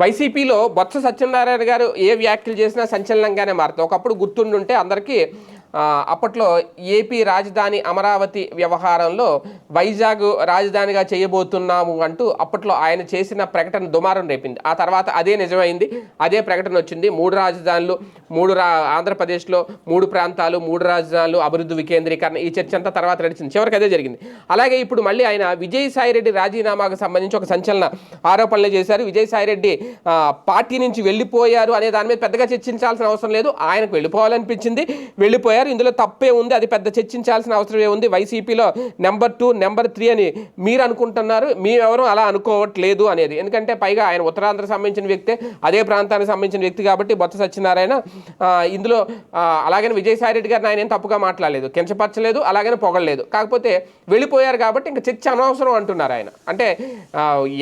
వైసీపీలో బొత్స సత్యనారాయణ గారు ఏ వ్యాఖ్యలు చేసినా సంచలనంగానే మారుతాయి. ఒకప్పుడు గుర్తుండుంటే అందరికీ అప్పట్లో ఏపీ రాజధాని అమరావతి వ్యవహారంలో వైజాగ్ రాజధానిగా చేయబోతున్నాము అంటూ అప్పట్లో ఆయన చేసిన ప్రకటన దుమారం రేపింది. ఆ తర్వాత అదే నిజమైంది. అదే ప్రకటన వచ్చింది. మూడు రాజధానులు మూడు రా ఆంధ్రప్రదేశ్లో మూడు ప్రాంతాలు మూడు రాజధానులు అభివృద్ధి వికేంద్రీకరణ ఈ చర్చ అంతా తర్వాత నడిచింది. చివరికి అదే జరిగింది. అలాగే ఇప్పుడు మళ్ళీ ఆయన విజయసాయిరెడ్డి రాజీనామాకు సంబంధించి ఒక సంచలన ఆరోపణలు చేశారు. విజయసాయిరెడ్డి పార్టీ నుంచి వెళ్ళిపోయారు అనే దాని మీద పెద్దగా చర్చించాల్సిన అవసరం లేదు. ఆయనకు వెళ్ళిపోవాలనిపించింది. వెళ్ళిపోయారు. ఇందులో తప్పే ఉంది అది పెద్ద చర్చించాల్సిన అవసరమే ఉంది. వైసీపీలో నెంబర్ టూ నెంబర్ త్రీ అని మీరు అనుకుంటున్నారు మీరెవరూ అలా అనుకోవట్లేదు అనేది. ఎందుకంటే పైగా ఆయన ఉత్తరాంధ్ర సంబంధించిన వ్యక్తే అదే ప్రాంతానికి సంబంధించిన వ్యక్తి కాబట్టి బొత్స సత్యనారాయణ ఇందులో ఆ, అలాగని విజయసాయి రెడ్డి గారిని ఆయన ఏం తప్పుగా మాట్లాడలేదు. కించపరచలేదు అలాగని పొగడలేదు. కాకపోతే వెళ్ళిపోయారు కాబట్టి ఇంకా చర్చ అనవసరం అంటున్నారు ఆయన. అంటే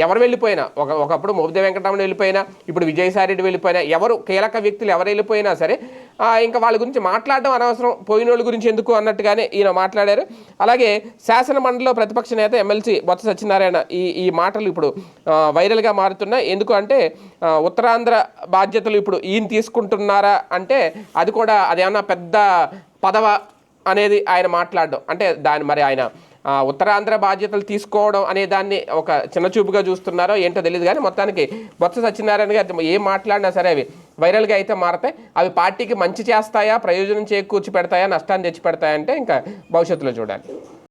ఎవరు వెళ్ళిపోయినా ఒక ఒకప్పుడు మోపిదే వెంకటరమణ వెళ్ళిపోయినా ఇప్పుడు విజయసాయి రెడ్డి వెళ్ళిపోయినా ఎవరు కీలక వ్యక్తులు ఎవరు వెళ్ళిపోయినా సరే ఇంకా వాళ్ళ గురించి మాట్లాడడం అనవసరం. పోయిన వాళ్ళ గురించి ఎందుకు అన్నట్టుగానే ఈయన మాట్లాడారు. అలాగే శాసన మండలిలో ప్రతిపక్ష నేత ఎమ్మెల్సీ బొత్స సత్యనారాయణ ఈ ఈ మాటలు ఇప్పుడు వైరల్గా మారుతున్నాయి. ఎందుకు అంటే ఉత్తరాంధ్ర బాధ్యతలు ఇప్పుడు ఈయన తీసుకుంటున్నారా అంటే అది కూడా అదేమన్నా పెద్ద పదవ అనేది ఆయన మాట్లాడడం. అంటే దాని మరి ఆయన ఉత్తరాంధ్ర బాధ్యతలు తీసుకోవడం అనే దాన్ని ఒక చిన్న చూపుగా చూస్తున్నారో ఏంటో తెలియదు కానీ మొత్తానికి బొత్స సత్యనారాయణ గారు ఏం మాట్లాడినా సరే అవి వైరల్గా అయితే మారతాయి. అవి పార్టీకి మంచి చేస్తాయా? ప్రయోజనం చేకూర్చి పెడతాయా నష్టాన్ని తెచ్చి పెడతాయా అంటే ఇంకా భవిష్యత్తులో చూడాలి.